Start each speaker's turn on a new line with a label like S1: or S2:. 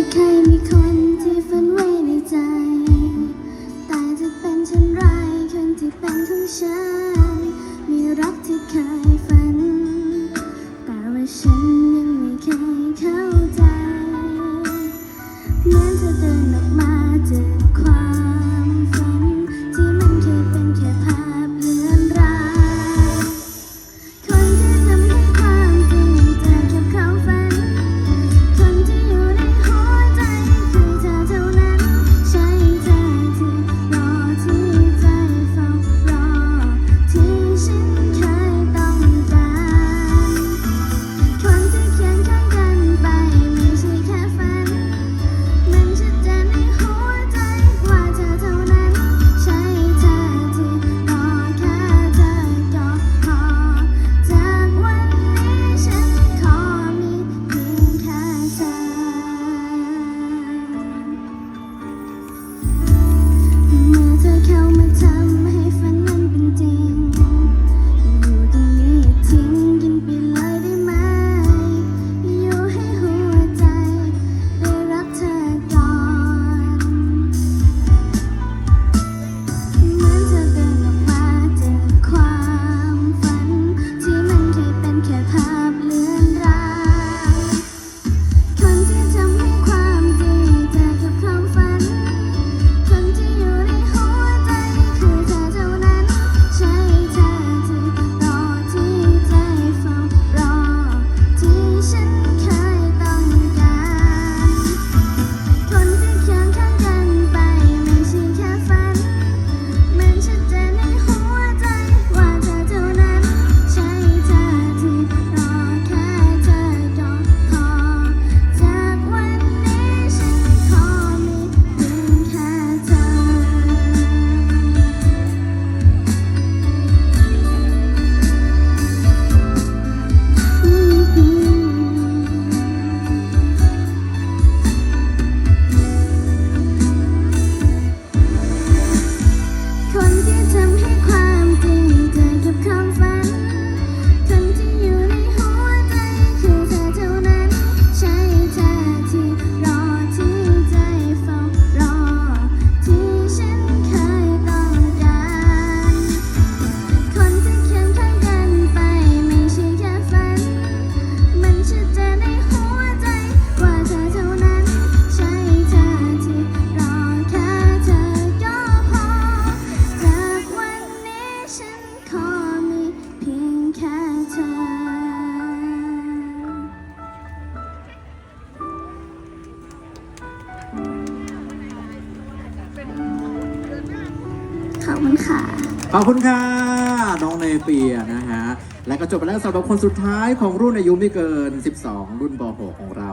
S1: จะเคยมีคนที่ฝันไว้ในใจ แต่จะเป็นเช่นไรคนที่เป็นของฉัน มีรักที่เคยฝัน ขอบคุณค่ะ
S2: ขอบคุณค่ะน้องเนเปียนะฮะ และก็จบไปแล้วสำหรับคนสุดท้ายของรุ่นอายุไม่เกิน 12 รุ่นป .6 ของเรา